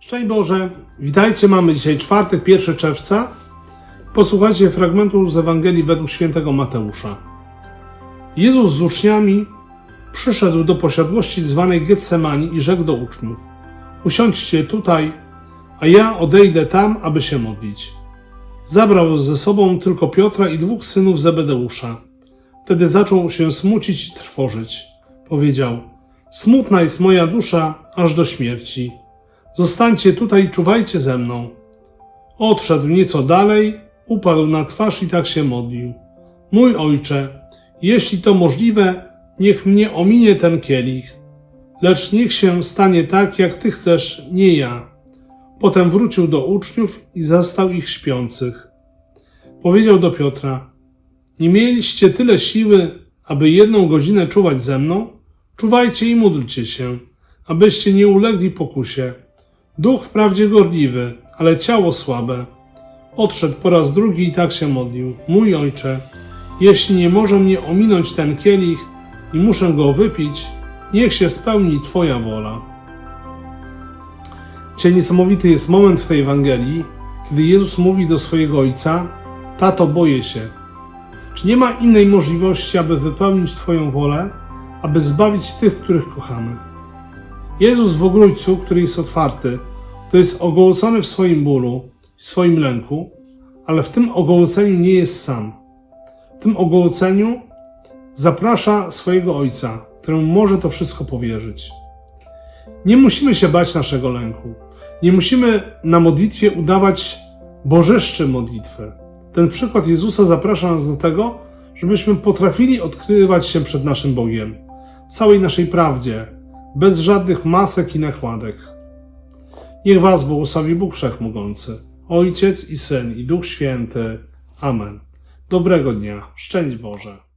Szczęść Boże, witajcie, mamy dzisiaj czwartek, 1 czerwca. Posłuchajcie fragmentu z Ewangelii według świętego Mateusza. Jezus z uczniami przyszedł do posiadłości zwanej Getsemani i rzekł do uczniów: Usiądźcie tutaj, a ja odejdę tam, aby się modlić. Zabrał ze sobą tylko Piotra i dwóch synów Zebedeusza. Wtedy zaczął się smucić i trwożyć. Powiedział: Smutna jest moja dusza aż do śmierci. Zostańcie tutaj i czuwajcie ze mną. Odszedł nieco dalej, upadł na twarz i tak się modlił. Mój ojcze, jeśli to możliwe, niech mnie ominie ten kielich, lecz niech się stanie tak, jak ty chcesz, nie ja. Potem wrócił do uczniów i zastał ich śpiących. Powiedział do Piotra: Nie mieliście tyle siły, aby jedną godzinę czuwać ze mną? Czuwajcie i módlcie się, abyście nie ulegli pokusie. Duch wprawdzie gorliwy, ale ciało słabe. Odszedł po raz drugi i tak się modlił. Mój ojcze, jeśli nie może mnie ominąć ten kielich i muszę go wypić, niech się spełni Twoja wola. Dzisiaj niesamowity jest moment w tej Ewangelii, kiedy Jezus mówi do swojego ojca: Tato, boję się. Czy nie ma innej możliwości, aby wypełnić Twoją wolę, aby zbawić tych, których kochamy? Jezus w ogrójcu, który jest otwarty, to jest ogołocony w swoim bólu, w swoim lęku, ale w tym ogołoceniu nie jest sam. W tym ogołoceniu zaprasza swojego ojca, któremu może to wszystko powierzyć. Nie musimy się bać naszego lęku. Nie musimy na modlitwie udawać bożyszczy modlitwy. Ten przykład Jezusa zaprasza nas do tego, żebyśmy potrafili odkrywać się przed naszym Bogiem w całej naszej prawdzie, bez żadnych masek i nakładek. Niech Was błogosławi Bóg Wszechmogący, Ojciec i Syn i Duch Święty. Amen. Dobrego dnia. Szczęść Boże.